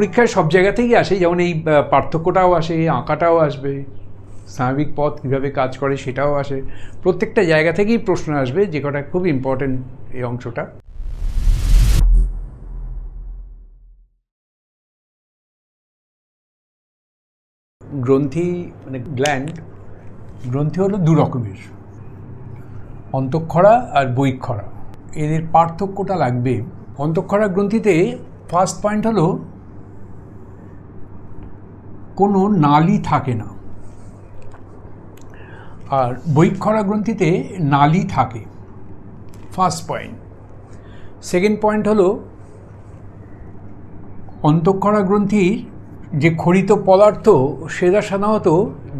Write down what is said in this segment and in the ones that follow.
পরীক্ষায় সব জায়গা থেকেই আসে, যেমন এই পার্থক্যটাও আসে আঁকাটাও আসবে স্নায়বিক পথ কীভাবে কাজ করে সেটাও আসে। প্রত্যেকটা জায়গা থেকেই প্রশ্ন আসবে, যে কটা খুব ইম্পর্টেন্ট এই অংশটা। গ্রন্থি মানে গ্ল্যান্ড, গ্রন্থি হলো দু রকমের। অন্তঃক্ষরা আর বৈক্ষরা এদের পার্থক্যটা লাগবে। অন্তঃক্ষরা গ্রন্থিতে ফার্স্ট পয়েন্ট হলো কোনো নালি থাকে না। আর বৈক্ষরা গ্রন্থিতে নালি থাকে। First point. সেকেন্ড পয়েন্ট হলো অন্তঃক্ষরা গ্রন্থির যে খরিত পদার্থ সেটা সাধারণত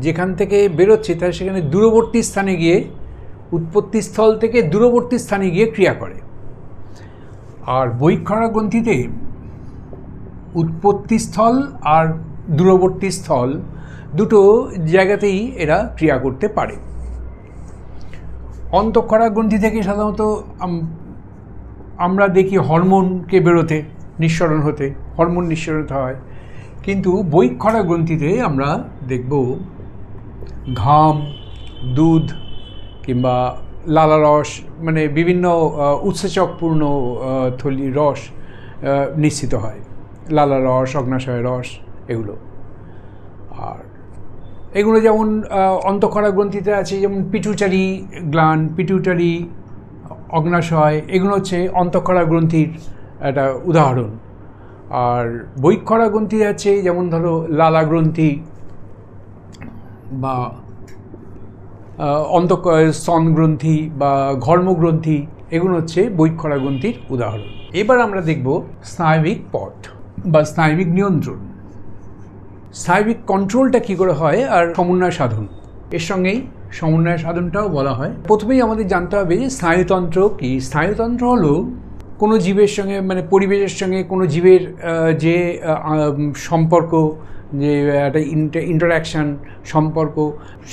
যেখান থেকে বেরোচ্ছে, তার সেখানে দূরবর্তী স্থানে গিয়ে, উৎপত্তি স্থল থেকে দূরবর্তী স্থানে গিয়ে ক্রিয়া করে। আর বৈক্ষরা গ্রন্থিতে উৎপত্তি স্থল আর দূরবর্তী স্থল দুটো জায়গাতেই এরা ক্রিয়া করতে পারে। অন্তঃক্ষরা গ্রন্থি থেকে সাধারণত আমরা দেখি হরমোনকে বেরোতে, নিঃসরণ হতে, হরমোন নিঃসরণ হয়। কিন্তু বৈক্ষরা গ্রন্থিতে আমরা দেখব ঘাম, দুধ কিংবা লালারস মানে বিভিন্ন উৎসেচকপূর্ণ থলি রস নিশ্চিত হয়। লালারস অগ্নাশয় রস এগুলো। আর এগুলো যেমন অন্তঃকরা গ্রন্থিতে আছে, যেমন পিটুটারি গ্লান পিটুটারি অগ্নাশয়, এগুলো হচ্ছে অন্তঃকরা গ্রন্থির একটা উদাহরণ। আর বৈক্ষরা গ্রন্থি আছে, যেমন ধরো লালা গ্রন্থি বা অন্ত স্তন গ্রন্থি বা ঘর্মগ্রন্থি এগুলো হচ্ছে বৈক্ষরা গ্রন্থির উদাহরণ। এবার আমরা দেখব স্নায়বিক পথ বা স্নায়বিক নিয়ন্ত্রণ। স্নায়বিক কন্ট্রোলটা কী করে হয় আর সমন্বয় সাধন? এর সঙ্গেই সমন্বয় সাধনটাও বলা হয়। প্রথমেই আমাদের জানতে হবে যে স্নায়ুতন্ত্র কি? স্নায়ুতন্ত্র হলো কোনো জীবের সঙ্গে মানে পরিবেশের সঙ্গে কোনো জীবের যে সম্পর্ক যে একটা ইন্টারাকশান সম্পর্ক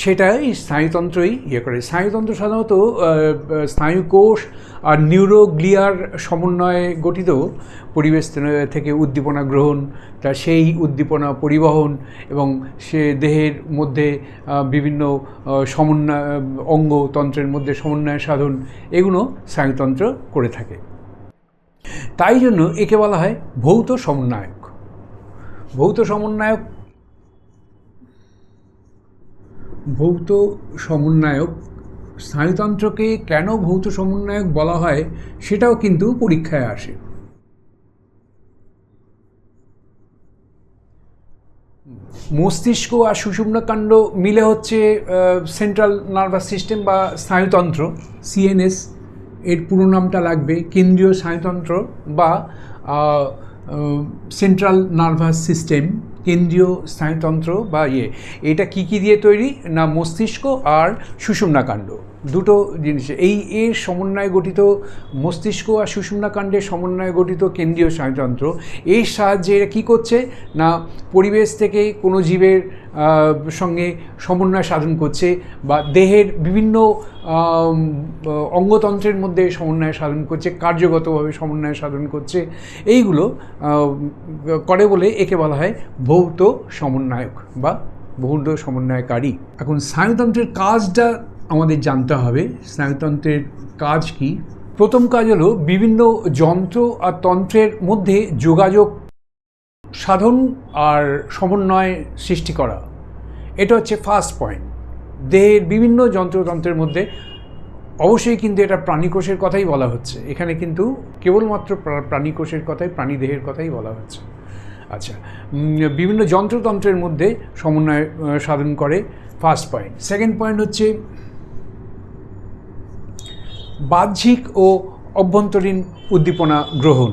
সেটা এই স্নায়ুতন্ত্রই ইয়ে করে। স্নায়ুতন্ত্র সাধারণত স্নায়ুকোষ আর নিউরোগ্লিয়ার সমন্বয়ে গঠিত পরিবেশ থেকে উদ্দীপনা গ্রহণ তা সেই উদ্দীপনা পরিবহন এবং সে দেহের মধ্যে বিভিন্ন সমন্বয় অঙ্গতন্ত্রের মধ্যে সমন্বয় সাধন, এগুলো স্নায়ুতন্ত্র করে থাকে। তাই জন্য একে বলা হয় ভৌত সমন্বয়ক ভৌত সমন্বয়ক ভৌত সমন্বয়ক স্নায়ুতন্ত্রকে কেন ভৌত সমন্বয়ক বলা হয় সেটাও কিন্তু পরীক্ষায় আসে। মস্তিষ্ক আর সুষুম্নাকাণ্ড মিলে হচ্ছে সেন্ট্রাল নার্ভাস সিস্টেম বা স্নায়ুতন্ত্র সিএনএস এর পুরো নামটা লাগবে। কেন্দ্রীয় স্নায়ুতন্ত্র বা সেন্ট্রাল নার্ভাস সিস্টেম কেন্দ্রীয় স্নায়ুতন্ত্র বা ইয়ে এটা কি কি দিয়ে তৈরি? না মস্তিষ্ক আর সুষুম্নাকাণ্ড দুটো জিনিস। এই এর সমন্বয়ে গঠিত মস্তিষ্ক আর সুষুম্নাকাণ্ডের সমন্বয়ে গঠিত কেন্দ্রীয় স্নায়ুতন্ত্র এর সাহায্যে এরা কী করছে? না, পরিবেশ থেকে কোনো জীবের সঙ্গে সমন্বয় সাধন করছে বা দেহের বিভিন্ন অঙ্গতন্ত্রের মধ্যে সমন্বয় সাধন করছে, কার্যগতভাবে সমন্বয় সাধন করছে। এইগুলো করে বলে একে বলা হয় ভৌত সমন্বয়ক বা ভৌত সমন্বয়কারী। এখন স্নায়ুতন্ত্রের কাজটা আমাদের জানতে হবে, স্নায়ুতন্ত্রের কাজ কি? প্রথম কাজ হলো বিভিন্ন যন্ত্র আর তন্ত্রের মধ্যে যোগাযোগ সাধন আর সমন্বয় সৃষ্টি করা। এটা হচ্ছে ফার্স্ট পয়েন্ট দেহের বিভিন্ন যন্ত্রতন্ত্রের মধ্যে অবশ্যই কিন্তু এটা প্রাণীকোষের কথাই বলা হচ্ছে। এখানে কিন্তু কেবলমাত্র প্রাণীকোষের কথাই প্রাণীদেহের কথাই বলা হচ্ছে। আচ্ছা বিভিন্ন যন্ত্রতন্ত্রের মধ্যে সমন্বয় সাধন করে ফার্স্ট পয়েন্ট সেকেন্ড পয়েন্ট হচ্ছে বাহ্যিক ও অভ্যন্তরীণ উদ্দীপনা গ্রহণ।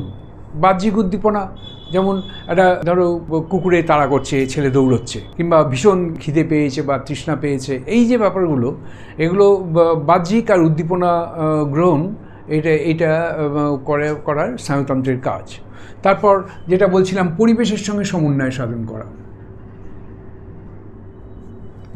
বাহ্যিক উদ্দীপনা যেমন একটা ধরো কুকুরে তাড়া করছে, ছেলে দৌড়চ্ছে, কিংবা ভীষণ খিদে পেয়েছে বা তৃষ্ণা পেয়েছে, এই যে ব্যাপারগুলো, এগুলো বাহ্যিক আর উদ্দীপনা গ্রহণ, এটা এটা করে, করার স্নায়ুতন্ত্রের কাজ। তারপর যেটা বলছিলাম, পরিবেশের সঙ্গে সমন্বয় সাধন করা।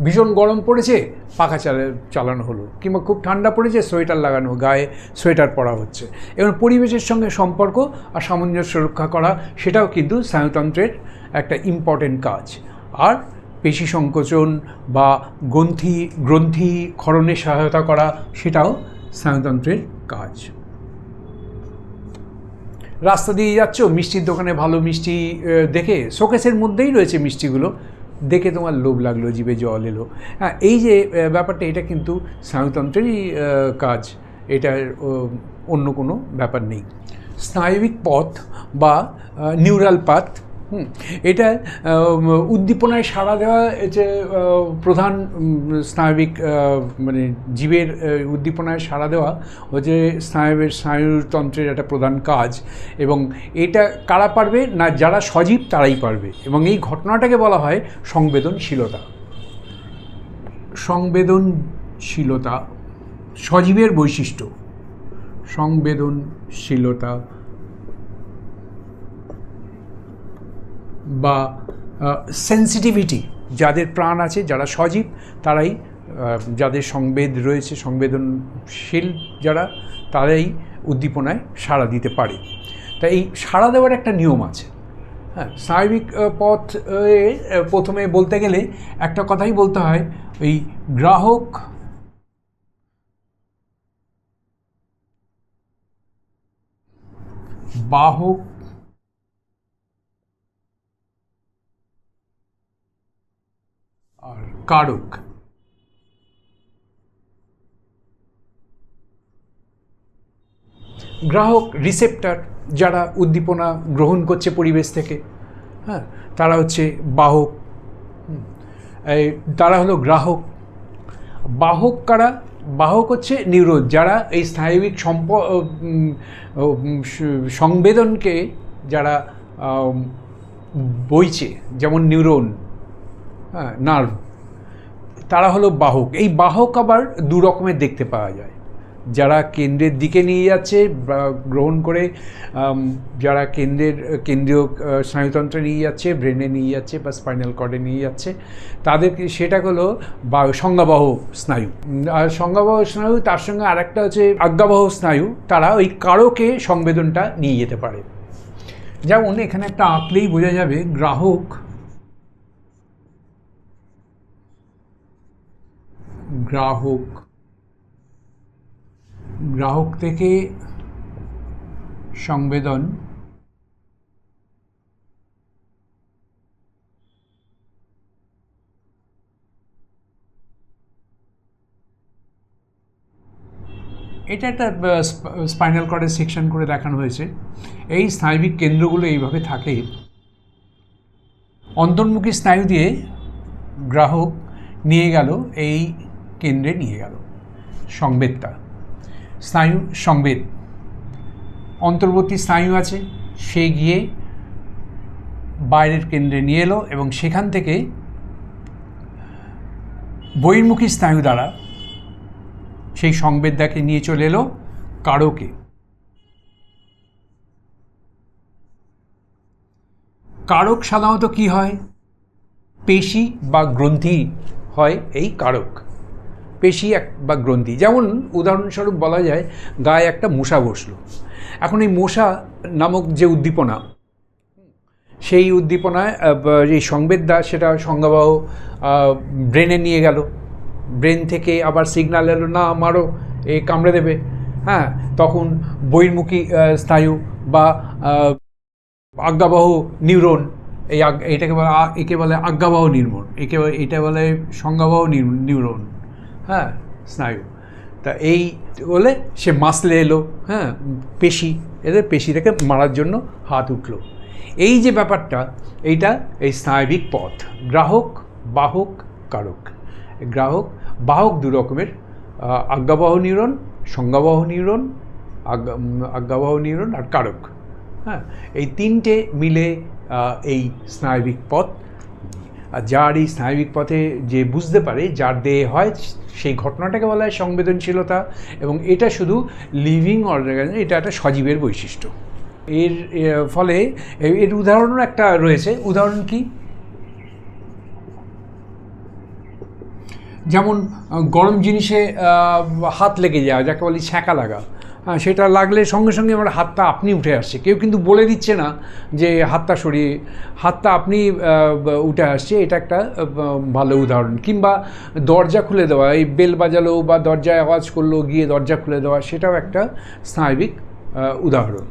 ভীষণ গরম পড়েছে, পাখা চালা, চালানো হলো। কিংবা খুব ঠান্ডা পড়েছে, সোয়েটার লাগানো, গায়ে সোয়েটার পরা হচ্ছে। এবং পরিবেশের সঙ্গে সম্পর্ক আর সামঞ্জস্য রক্ষা করা, সেটাও কিন্তু স্নায়ুতন্ত্রের একটা ইম্পর্টেন্ট কাজ। আর পেশি সংকোচন বা গ্রন্থি গ্রন্থি ক্ষরণে সহায়তা করা, সেটাও স্নায়ুতন্ত্রের কাজ। রাস্তা দিয়ে যাচ্ছ, মিষ্টির দোকানে ভালো মিষ্টি দেখে, শোকেসের মধ্যেই রয়েছে মিষ্টিগুলো। দেখে তোমার লোভ লাগল জীবে জল এলো। হ্যাঁ এই যে ব্যাপারটা, এটা কিন্তু স্নায়ুতন্ত্রেরই কাজ। এটার অন্য কোনো ব্যাপার নেই। স্নায়বিক পথ বা নিউরাল পাথ হুম, এটা উদ্দীপনায় সাড়া দেওয়া যে প্রধান স্নায়বিক মানে জীবের উদ্দীপনায় সাড়া দেওয়া হচ্ছে স্নায়ুবের স্নায়ুতন্ত্রের একটা প্রধান কাজ এবং এটা কারা পারবে না যারা সজীব তারাই পারবে এবং এই ঘটনাটাকে বলা হয় সংবেদনশীলতা। সংবেদনশীলতা সজীবের বৈশিষ্ট্য। সংবেদনশীলতা বা সেন্সিটিভিটি যাদের প্রাণ আছে, যারা সজীব, তারাই যাদের সংবেদ রয়েছে, সংবেদনশীল যারা, তারাই উদ্দীপনায় সাড়া দিতে পারে। তা এই সাড়া দেওয়ার একটা নিয়ম আছে। হ্যাঁ স্নায়বিক পথ প্রথমে বলতে গেলে একটা কথাই বলতে হয়, ওই গ্রাহক বাহক আর কারক। গ্রাহক রিসেপ্টার যারা উদ্দীপনা গ্রহণ করছে পরিবেশ থেকে হ্যাঁ তারা হচ্ছে বাহক। তারা হলো গ্রাহক। বাহক কারা? বাহক হচ্ছে নিউরোন যারা এই স্নায়বিক সম্প সংবেদনকে যারা বইছে, যেমন নিউরন হ্যাঁ নার্ভ। তারা হলো বাহক। এই বাহক আবার দু রকমের দেখতে পাওয়া যায়। যারা কেন্দ্রের দিকে নিয়ে যাচ্ছে গ্রহণ করে যারা কেন্দ্রের, কেন্দ্রীয় স্নায়ুতন্ত্রে নিয়ে যাচ্ছে, ব্রেনে নিয়ে যাচ্ছে বা স্পাইনাল কর্ডে নিয়ে যাচ্ছে তাদেরকে সেটা হলো বা, সংজ্ঞাবহ স্নায়ু। আর সংজ্ঞাবহ স্নায়ু, তার সঙ্গে আরেকটা হচ্ছে আজ্ঞাবহ স্নায়ু, তারা ওই কারকে সংবেদনটা নিয়ে যেতে পারে। যেমন এখানে একটা আঁকলেই বোঝা যাবে, গ্রাহক গ্রাহক। গ্রাহক থেকে সংবেদন। এটা একটা স্পাইনাল কর্ডের সেকশন করে দেখানো হয়েছে। এই স্নায়বিক কেন্দ্রগুলো এইভাবে থাকে। অন্তর্মুখী স্নায়ু দিয়ে গ্রাহক নিয়ে গেল এই কেন্দ্রে নিয়ে গেল। সংবেদটা। স্নায়ু সংবেদ। অন্তর্বর্তী স্নায়ু আছে, সে গিয়ে বাইরের কেন্দ্রে নিয়ে এলো এবং সেখান থেকে বহির্মুখী স্নায়ু দ্বারা সেই সংবেদটাকে নিয়ে চলে এলো কারকে। কারক সাধারণত কি হয়? পেশি বা গ্রন্থি হয় এই কারক। পেশি এক বা গ্রন্থি। যেমন উদাহরণস্বরূপ বলা যায়, গায়ে একটা মশা বসল। এখন এই মশা নামক যে উদ্দীপনা, সেই উদ্দীপনায় এই সংবেদটা সেটা সংজ্ঞাবাহ ব্রেনে নিয়ে গেল। ব্রেন থেকে আবার সিগনাল এলো, না, মারো, এ কামড়ে দেবে। হ্যাঁ তখন বহির্মুখী স্নায়ু বা আজ্ঞাবহ নিউরন, এই এটাকে বলে একে বলে আজ্ঞাবাহ নিউরন, একে এটা বলে সংজ্ঞাবাহ নিউ- নিউরন। হ্যাঁ স্নায়ু। তা এই বলে সে মাসলে এলো হ্যাঁ পেশি, এদের পেশি থেকে মারার জন্য হাত উঠল। এই যে ব্যাপারটা, এইটা এই স্নায়বিক পথ, গ্রাহক, বাহক, কারক। গ্রাহক, বাহক দু রকমের আজ্ঞাবহ নিউরন, সংজ্ঞাবহ নিউরন আজ্ঞাবহ নিউরন আর কারক। হ্যাঁ এই তিনটে মিলে এই স্নায়বিক পথ আর যার এই স্নায়বিক পথে যে বুঝতে পারে যার দেহে হয় সেই ঘটনাটাকে বলা হয় সংবেদনশীলতা এবং এটা শুধু লিভিং অর্গান এটা একটা সজীবের বৈশিষ্ট্য। এর ফলে এর উদাহরণও একটা রয়েছে। উদাহরণ কি? যেমন গরম জিনিসে হাত লেগে যাওয়া, যাকে বলি ছ্যাঁকা লাগা। সেটা লাগলে সঙ্গে সঙ্গে আমার হাতটা আপনি উঠে আসছে। কেউ কিন্তু বলে দিচ্ছে না যে হাতটা সরিয়ে, হাতটা আপনি উঠে আসছে। এটা একটা ভালো উদাহরণ। কিংবা দরজা খুলে দেওয়া, এই বেল বাজালো বা দরজায় আওয়াজ করল, গিয়ে দরজা খুলে দেওয়া, সেটাও একটা স্নায়বিক উদাহরণ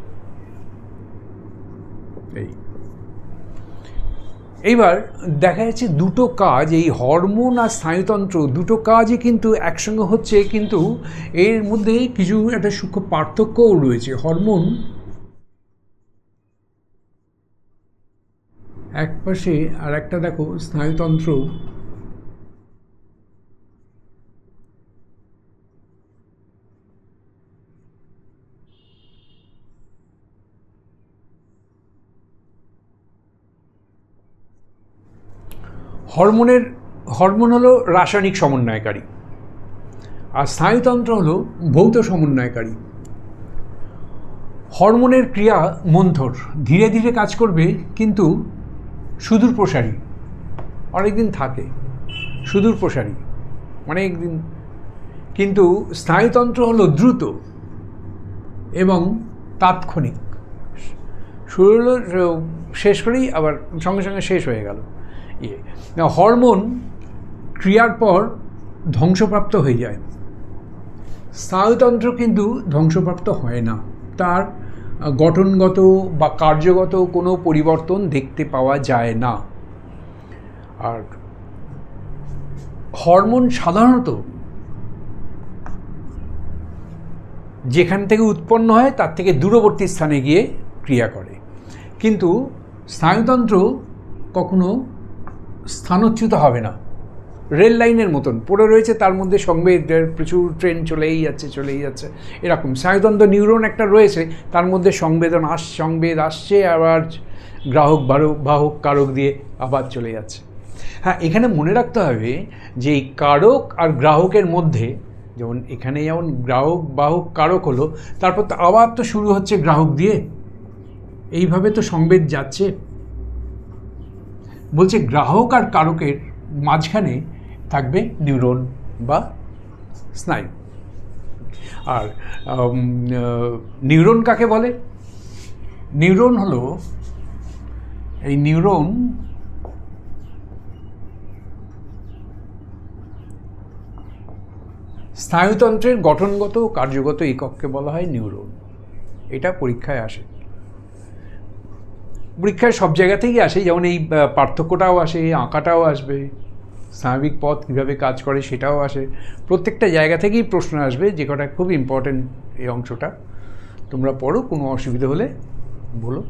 এই এইবার দেখা যাচ্ছে দুটো কাজ, এই হরমোন আর স্নায়ুতন্ত্র দুটো কাজই কিন্তু একসঙ্গে হচ্ছে, কিন্তু এর মধ্যে কিছু একটা সূক্ষ্ম পার্থক্যও রয়েছে। হরমোন এক পাশে আর একটা দেখো, স্নায়ুতন্ত্র হরমোনের, হরমোন হলো রাসায়নিক সমন্বয়কারী। আর স্নায়ুতন্ত্র হলো ভৌত সমন্বয়কারী। হরমোনের ক্রিয়া মন্থর, ধীরে ধীরে কাজ করবে, কিন্তু সুদূর প্রসারী। অনেকদিন থাকে, সুদূর প্রসারী অনেক দিন কিন্তু স্নায়ুতন্ত্র হলো দ্রুত এবং তাৎক্ষণিক। শুরু হলো, শেষ করেই আবার সঙ্গে সঙ্গে শেষ হয়ে গেল। ইয়ে। হরমোন ক্রিয়ার পর ধ্বংসপ্রাপ্ত হয়ে যায়। স্নায়ুতন্ত্র কিন্তু ধ্বংসপ্রাপ্ত হয় না। তার গঠনগত বা কার্যগত কোনো পরিবর্তন দেখতে পাওয়া যায় না। আর হরমোন সাধারণত যেখান থেকে উৎপন্ন হয়, তার থেকে দূরবর্তী স্থানে গিয়ে ক্রিয়া করে। কিন্তু স্নায়ুতন্ত্র কখনো স্থানচ্যুত হবে না। রেল লাইনের মতন। পড়ে রয়েছে, তার মধ্যে সংবেদের প্রচুর ট্রেন চলেই যাচ্ছে চলেই যাচ্ছে। এরকম। স্নায়ুতন্ত্র নিউরন একটা রয়েছে, তার মধ্যে সংবেদন আস, সংবেদ আসছে, আবার গ্রাহক বাহক বাহক, কারক দিয়ে আবার চলে যাচ্ছে। হ্যাঁ এখানে মনে রাখতে হবে যে এই কারক আর গ্রাহকের মধ্যে, যেমন এখানে যেমন গ্রাহক, বাহক, কারক হলো, তারপর তো আবার তো শুরু হচ্ছে গ্রাহক দিয়ে। এইভাবে তো সংবেদ যাচ্ছে। বলছে গ্রাহক আর কারকের মাঝখানে থাকবে নিউরন বা স্নায়ু। আর নিউরন কাকে বলে? নিউরন হলো, এই নিউরন স্নায়ুতন্ত্রের গঠনগত কার্যগত একককে বলা হয় নিউরন। এটা পরীক্ষায় আসে। পরীক্ষায় সব জায়গা থেকেই আসে, যেমন এই পার্থক্যটাও আসে আঁকাটাও আসবে, স্বাভাবিক পথ কীভাবে কাজ করে সেটাও আসে। প্রত্যেকটা জায়গা থেকেই প্রশ্ন আসবে যে কটা খুব ইম্পর্টেন্ট এই অংশটা। তোমরা পড়ো, কোনো অসুবিধা হলে বলো।